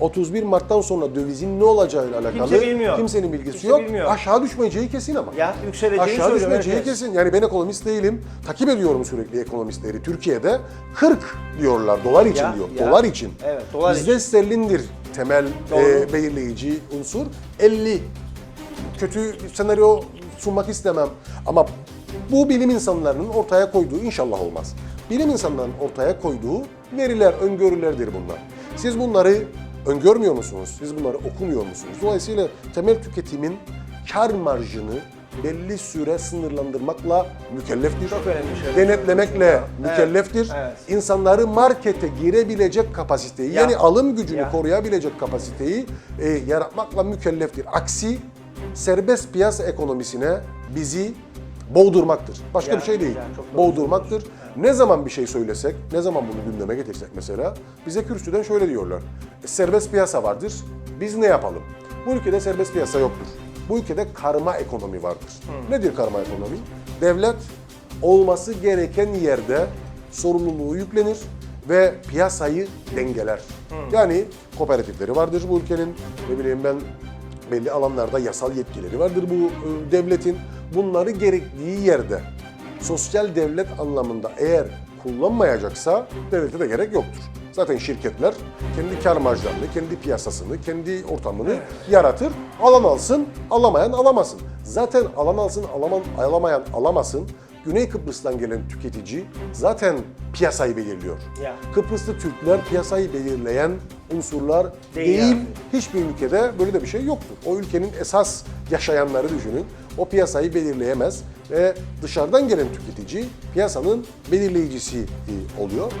31 Mart'tan sonra dövizin ne olacağıyla alakalı Kimse bilmiyor. kimsenin bilgisi Kimse yok. bilmiyor. Aşağı düşmeyeceği kesin ama. Ya yükseleceğini Aşağı söylüyor düşmeyeceği herkes. kesin. Yani ben ekonomist değilim. Takip ediyorum sürekli ekonomistleri. Türkiye'de 40 diyorlar dolar için Ya, diyor. ya. Dolar için. Evet, dolar Bizde sterlindir temel Doğru. e, belirleyici unsur. 50 kötü senaryo sunmak istemem ama bu bilim insanlarının ortaya koyduğu inşallah olmaz. Bilim insanlarının ortaya koyduğu veriler, öngörülerdir bunlar. Siz bunları öngörmüyor musunuz? Siz bunları okumuyor musunuz? Dolayısıyla temel tüketimin kar marjını belli süre sınırlandırmakla mükelleftir. Çok önemli şey. Denetlemekle mükelleftir. evet. İnsanları markete girebilecek kapasiteyi Ya. yani alım gücünü Ya. koruyabilecek kapasiteyi e, yaratmakla mükelleftir. Aksi serbest piyasa ekonomisine bizi boğdurmaktır. Başka Ya, bir şey değil. ya, çok doğru boğdurmaktır. Ne zaman bir şey söylesek, ne zaman bunu gündeme getirsek mesela bize kürsüden şöyle diyorlar. "E, serbest piyasa vardır. Biz ne yapalım? Bu ülkede serbest piyasa yoktur. Bu ülkede karma ekonomi vardır. Nedir karma ekonomi? Devlet olması gereken yerde sorumluluğu yüklenir ve piyasayı dengeler. Yani kooperatifleri vardır bu ülkenin. Ne bileyim ben belli alanlarda yasal yetkileri vardır bu e, devletin. Bunları gerektiği yerde sosyal devlet anlamında eğer kullanmayacaksa devlete de gerek yoktur. Zaten şirketler kendi kar marjlarını, kendi piyasasını, kendi ortamını yaratır. Alan alsın, alamayan alamasın. Zaten alan alsın, alaman, alamayan alamasın. Güney Kıbrıs'tan gelen tüketici zaten piyasayı belirliyor. Ya. Kıbrıslı Türkler piyasayı belirleyen unsurlar Değil değil. Hiçbir ülkede böyle de bir şey yoktur. O ülkenin esas yaşayanları düşünün. O piyasayı belirleyemez ve dışarıdan gelen tüketici piyasanın belirleyicisi oluyor.